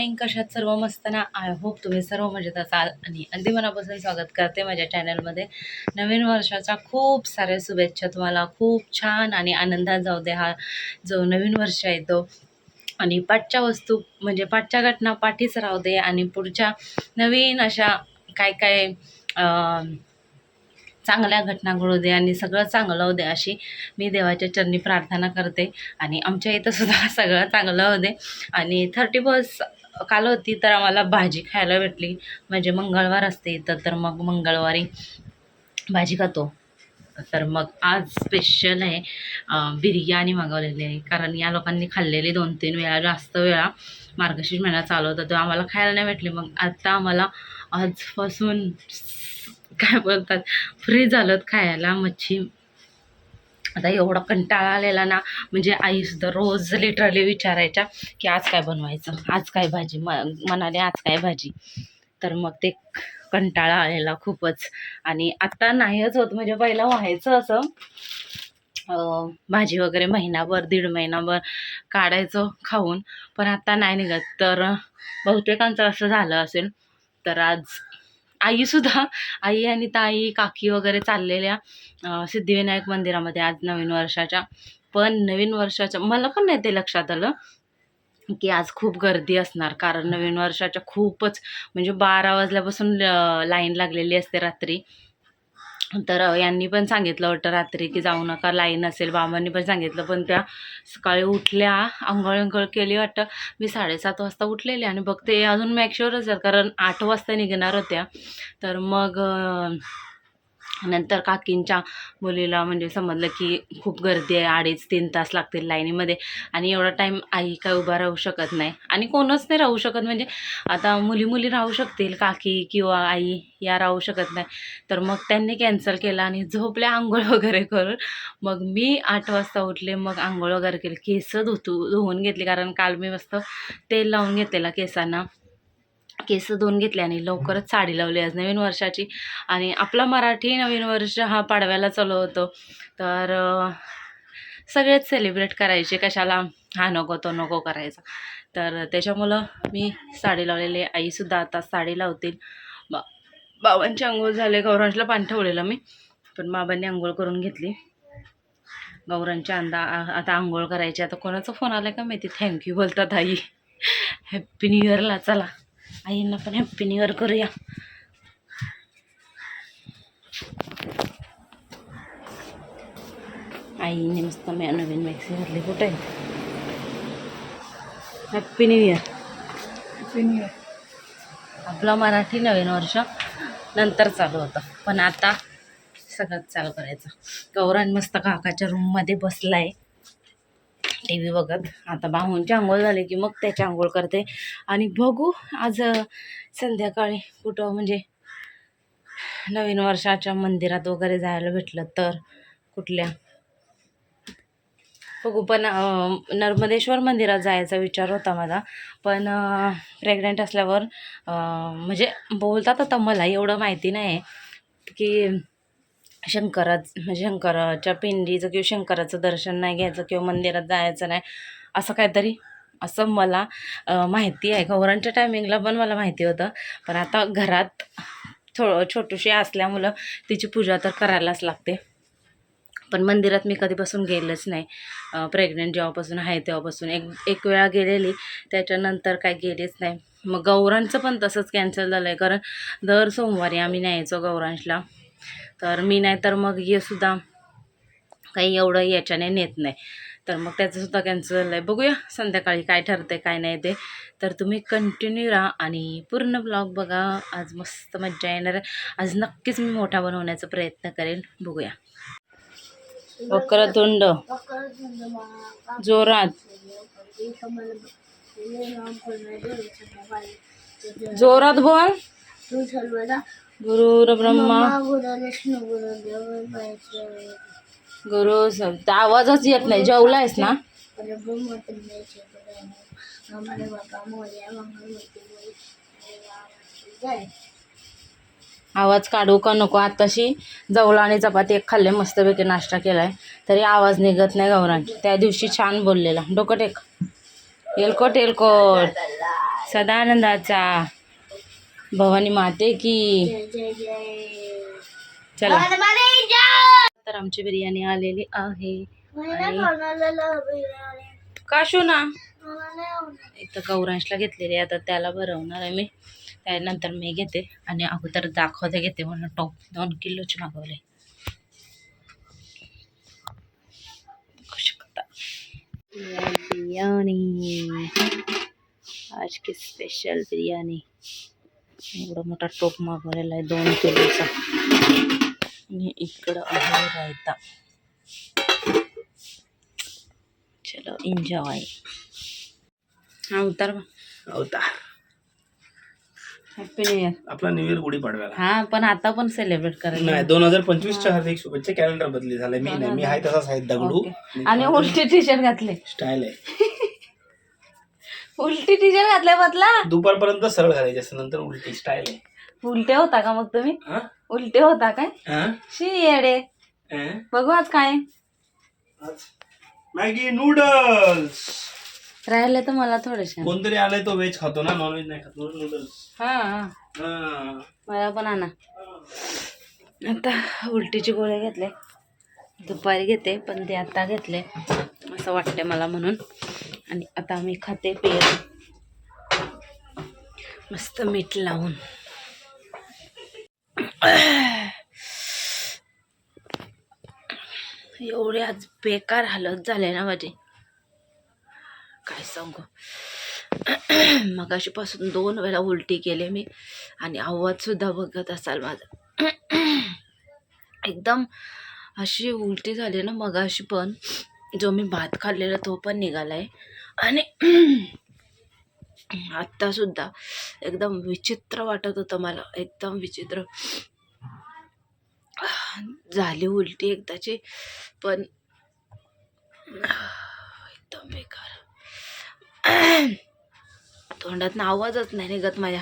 Morning कशात सर्व मस्त ना? आय होप तुम्ही सर्व म्हणजे मजेत असाल आणि अगदी मनापासून स्वागत करते माझ्या चॅनलमध्ये नवीन वर्षाच्या खूप साऱ्या शुभेच्छा तुम्हाला. खूप छान आणि आनंदात जाऊ दे हा जो नवीन वर्ष येतो आणि पाठच्या वस्तू म्हणजे पाठच्या घटना पाठीच राहू दे आणि पुढच्या नवीन अशा काय काय चांगल्या घटना घडू दे आणि सगळं चांगलं होऊ दे अशी मी देवाच्या चरणी प्रार्थना करते. आणि आमच्या इथं सुद्धा सगळं चांगलं होऊ दे. आणि थर्टी फर्स्ट काल होती तर आम्हाला भाजी खायला भेटली. म्हणजे मंगळवार असते इथं तर मग मंगळवारी भाजी खातो. तर मग आज स्पेशल आहे बिर्याणी मागवलेली आहे. कारण या लोकांनी खाल्लेली दोन तीन वेळा जास्त वेळा मार्गशीर्ष महिना चालू होता तो आम्हाला खायला नाही भेटली. मग आता आम्हाला आजपासून काय बोलतात फ्री झालं खायला मच्छी आता एवढा कंटाळा आलेला ना म्हणजे आईसुद्धा रोज लिटरली विचारायच्या की आज काय बनवायचं? आज काय भाजी? म म्हणाले आज काय भाजी? तर मग ते कंटाळा आलेला खूपच. आणि आत्ता नाहीच होत म्हणजे पहिलं व्हायचं असं भाजी वगैरे महिनाभर दीड महिनाभर काढायचं खाऊन. पण आत्ता नाही निघत. तर बहुतेकांचं असं झालं असेल तर आज आईसुद्धा आई आणि ताई काकी वगैरे चाललेल्या सिद्धिविनायक मंदिरामध्ये आज नवीन वर्षाच्या. पण नवीन वर्षाच्या मला पण नाही ते लक्षात आलं की आज खूप गर्दी असणार. कारण नवीन वर्षाच्या खूपच म्हणजे बारा वाजल्यापासून लाईन लागलेली असते रात्री. तर यांनी पण सांगितलं वाटतं रात्री की जाऊ नका लाईन असेल बाबांनी पण सांगितलं. पण त्या सकाळी उठल्या आंघोळ अंघोळ केली वाटतं. मी साडेसात वाजता उठलेली आणि बघते अजून मॅक्शुअरच आहे कारण आठ वाजता निघणार होत्या. तर मग नंतर काकींच्या मुलीला म्हणजे समजलं की खूप गर्दी आहे अडीच तीन तास लागतील लाईनीमध्ये आणि एवढा टाईम आई काय उभा राहू शकत नाही. आणि कोणच नाही राहू शकत म्हणजे आता मुली मुली राहू शकतील काकी किंवा आई या राहू शकत नाही. तर मग त्यांनी कॅन्सल केला आणि झोपल्या आंघोळ वगैरे करून. मग मी आठ वाजता उठले मग आंघोळ वगैरे केली. केस धुतू धुवून घेतली कारण काल मी मस्त तेल लावून घेतलेला केसांना. केस धुवून घेतले आणि लवकरच साडी लावली आज नवीन वर्षाची. आणि आपला मराठी नवीन वर्ष हा पाडव्याला चालू होतो. तर सगळेच सेलिब्रेट करायचे कशाला? हा नको तो नको करायचा. तर त्याच्यामुळं मी साडी लावलेली आईसुद्धा आता साडी लावतील. बा बाबांची आंघोळ झाले गौरांशला पाणी ठेवलेलं मी. पण बाबांनी आंघोळ करून घेतली. गौरांच्या अंदा आता आंघोळ करायची. आता कोणाचा फोन आला का माहिती? थँक्यू बोलतात आई. हॅप्पी न्यू इयरला चला. आईंना पण हॅप्पी न्यू इयर करूया. आईने मस्त मी नवीन मॅक्सी घातली. कुठे हॅप्पी न्यू इयर आपलं मराठी नवीन वर्ष नंतर चालू होतं. पण आता सगळं चालू करायचं. गौरान मस्त काकाच्या रूममध्ये बसलाय. टी व्ही बघत. आता बाहूंची आंघोळ झाली की मग त्याची आंघोळ करते. आणि बघू आज संध्याकाळी कुठं म्हणजे नवीन वर्षाच्या मंदिरात वगैरे जायला भेटलं तर कुठल्या? बघू पण नर्मदेश्वर मंदिरात जायचा विचार होता माझा. पण प्रेग्नंट असल्यावर म्हणजे बोलतात आता मला एवढं माहिती नाही की शंकरा शंकराच्या पिंडीचं किंवा शंकराचं दर्शन नाही घ्यायचं किंवा मंदिरात जायचं नाही असं काहीतरी असं मला माहिती आहे. गौरांच्या टायमिंगला पण मला माहिती होतं. पण आता घरात थो छोटीशी असल्यामुळं तिची पूजा तर करायलाच लागते. पण मंदिरात मी कधीपासून गेलंच नाही. प्रेग्नेंट जेव्हापासून आहे तेव्हापासून. एक एक वेळा गेलेली त्याच्यानंतर काय गेलेच नाही. मग गौरांचं पण तसंच कॅन्सल झालं आहे कारण दर सोमवारी आम्ही न्यायचो गौरांशला. तर मी नाही तर मग हे सुद्धा काही एवढं याच्याने नेत नाही. तर मग त्याचंसुद्धा कॅन्सल आहे. बघूया संध्याकाळी काय ठरते काय नाही ते. तर तुम्ही कंटिन्यू राहा आणि पूर्ण ब्लॉग बघा. आज मस्त मज्जा येणार आहे. आज नक्कीच मी मोठा बनवण्याचा प्रयत्न करेन. बघूया. वक्रतुंड. जोरात. जोरात बोल. गुरु ब्रह्मा गुरु सब आवाजच येत नाही. जेवलायस ना? आवाज काढू का नको आताशी? जवळ आणि चपाती एक खाल्ले मस्तपैकी नाश्ता केलाय. तरी आवाज निघत नाही गौरांची त्या दिवशी छान बोललेला. डोकं टेक. एलकोट एलकोट सदानंदाचा. भवानी माते की। चला। तर आमची बिर्याणी आलेली आहे. काशू ना? इथं गौरांशला घेतलेली आहे. आता त्याला भरवणार आहे मी. त्यानंतर मी घेते आणि अगोदर दाखवते घेते म्हणून टॉप दोन किलोचे मागवले. बघू शकता. आज की स्पेशल बिर्याणी. एवढा मोठा टोप मागवलेला आहे दोन किलोचा. आणि इकडं आहे रायता. चलो एन्जॉय हा उतार अवतार. हॅपी न्यू इयर आपला न्यू इयर गुढी पाडव्याला. हा पण आता पण सेलिब्रेट करायला नाही दोन हजार पंचवीस च्या हार्दिक शुभेच्छा. कॅलेंडर बदली झालंय मी नाही मी आहे तसाच आहे दगडू. ओके. आणि उलटी टी शर्ट घातले. स्टाईल आहे. उलटी टी शर्ट घातले बदला दुपारपर्यंत सरळ घालायचे असं नंतर उलटी स्टाईल आहे. उलटे होता का मग तुम्ही? हा? उलटे होता काय? हा? शी येडे. हा? बघू आज काय. आज मॅगी नूडल्स. राहिले तर मला थोडेसे. कोणतरी आलाय तो व्हेज खातो ना नॉन व्हेज नाही खातो नूडल्स. हा हा. मला पण आणा. आता उलटीचे गोळे घेतले दुपारी घेते पण ते आता घेतले असं वाटते मला म्हणून. आणि आता मी खाते पेय. मस्त मीठ लावून. एवढे आज बेकार हालत झाले ना माझे. काय सांगू? मगाशीपासून दोन वेळा उलटी केले मी आणि आवाजसुद्धा बघत असाल माझा. एकदम अशी उलटी झाली ना मगाशी पण. जो मी भात खाल्लेला तो पण निघाला आहे आणि आत्तासुद्धा एकदम विचित्र वाटत होतं मला. एकदम विचित्र. झाली उलटी एकदाची पण एकदम बेकार. तोंडातनं आवाजच नाही निघत माझ्या.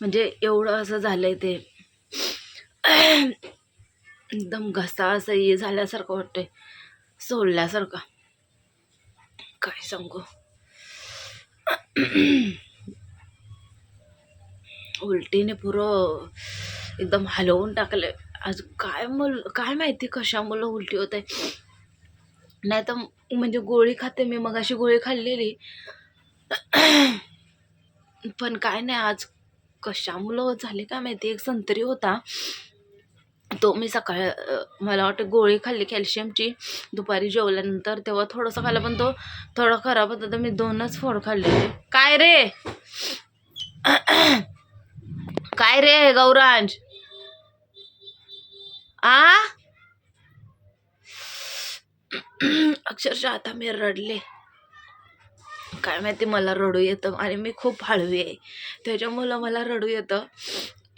म्हणजे एवढं असं झालंय ते. एकदम घसा असं हे झाल्यासारखं वाटतंय. सोडल्यासारखं. काय सांगू? उलटीने पुरं एकदम हलवून टाकले आज काय मुल काय माहिती कशामुळं उलटी होत आहे नाही तर म्हणजे गोळी खाते मी मग अशी गोळी खाल्लेली. पण काय नाही आज कशामुळं झाले काय माहिती? एक संत्री होता. तो मी सकाळ मला वाटतं गोळी खाल्ली कॅल्शियमची दुपारी जेवल्यानंतर तेव्हा थोडंसं खाल्लं पण तो थोडा खराब होता तर मी दोनच फोड खाल्ले. काय रे? काय रे गौरांज? आ? अक्षरशः आता मी रडले. काय माहिती मला रडू येतं आणि मी खूप हळवी आहे. त्याच्यामुळं मला रडू येतं.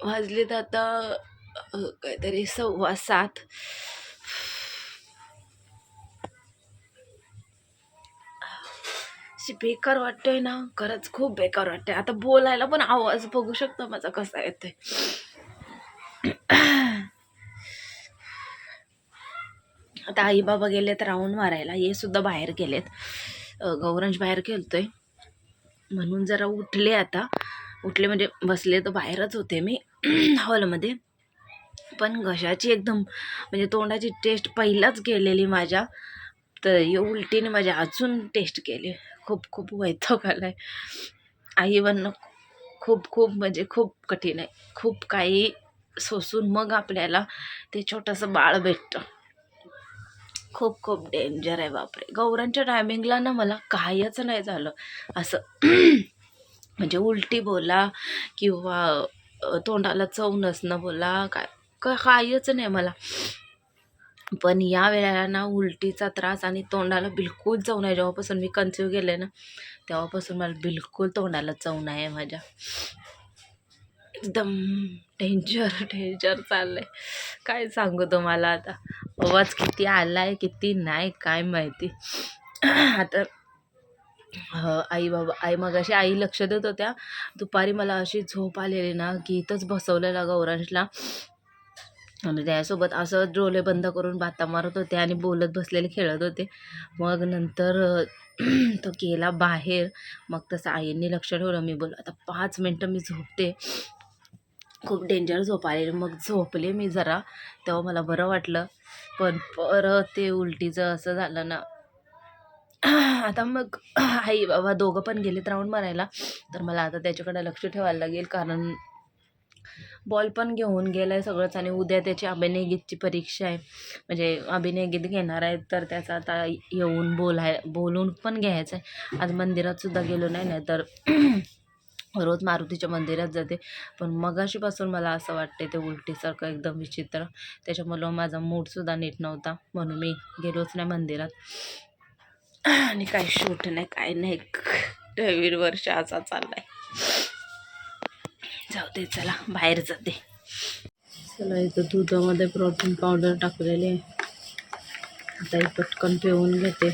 वाजलेत आता काहीतरी सव्वा सात अशी बेकार वाटतोय ना. खरंच खूप बेकार वाटतंय. आता बोलायला पण आवाज बघू शकतो माझा कसा येतोय. आता आई बाबा गेलेत राऊंड मारायला. हे सुद्धा बाहेर गेलेत. अ, गौरंज बाहेर गेलतोय म्हणून जरा उठले आता. उठले म्हणजे बसले तर बाहेरच होते मी. हॉलमध्ये. पण घशाची एकदम म्हणजे तोंडाची टेस्ट पहिलाच गेलेली माझ्या. तर उलटीने माझ्या अजून टेस्ट केली. खूप खूप वैताग आलाय. आई बनणं खूप खूप म्हणजे खूप कठीण आहे. खूप काही सोसून मग आपल्याला ते छोटंसं बाळ भेटतं. खूप खूप डेंजर आहे बापरे. गौरांच्या टायमिंगला ना मला काहीच नाही झालं. असं म्हणजे उलटी बोला किंवा तोंडाला चव नसणं बोला काय? काहीच नाही मला. पण या वेळेला ना उलटीचा त्रास आणि तोंडाला बिलकुल चव नाही. जेव्हापासून मी कन्सिव्ह गेले ना तेव्हापासून मला बिलकुल तोंडाला चव नाही आहे माझ्या. एकदम डेंजर डेंजर चाललंय. काय सांगू तुम्हाला आता? आवाज किती आलाय किती नाही काय माहिती. आता आई बाबा आई मग अशी आई लक्ष देत होत्या. दुपारी मला अशी झोप आलेली ना की इथंच बसवलेला गौरांशला. आणि त्यासोबत असं डोळे बंद करून बाता मारत होते आणि बोलत बसलेले खेळत होते. मग नंतर तो गेला बाहेर. मग तसं आईंनी लक्ष ठेवलं. मी बोल आता पाच मिनटं मी झोपते. खूप डेंजर झोप आलेली मग झोपले मी जरा. तेव्हा मला बरं वाटलं. पण परत ते उलटीचं असं झालं ना. आता मग आई बाबा दोघं पण गेलेत राऊंड मारायला. तर मला आता त्याच्याकडे लक्ष ठेवायला लागेल. कारण बॉल पण घेऊन गेलाय सगळंच आणि उद्या त्याची अभिनय गीतची परीक्षा आहे. म्हणजे अभिनय गीत घेणार आहे तर त्याचा आता येऊन बोलाय बोलून पण घ्यायचं आहे. आज मंदिरात सुद्धा गेलो नाही नाही तर रोज मारुतीच्या मंदिरात जाते. पण मगाशीपासून मला असं वाटते ते उलटीसारखं एकदम विचित्र. त्याच्यामुळं माझा मूडसुद्धा नीट नव्हता. म्हणून मी गेलोच नाही मंदिरात. आणि काय शूट नाही काय नाही. नवीन वर्ष असा चाललाय. जाऊ दे चला बाहेर जाते. चला इथं दुधामध्ये प्रोटीन पावडर टाकलेली आहे. आता पटकन पिऊन घेते.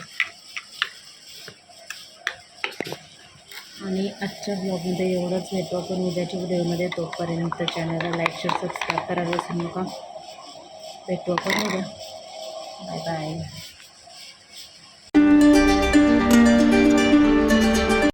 आणि आजच्या ब्लॉगमध्ये एवढंच. भेटू आपण उद्याच्या व्हिडिओमध्ये तोपर्यंत चॅनलला लाईक शेअर सबस्क्राईब करायला विसरू नका. भेटू आपण उद्या. Bye bye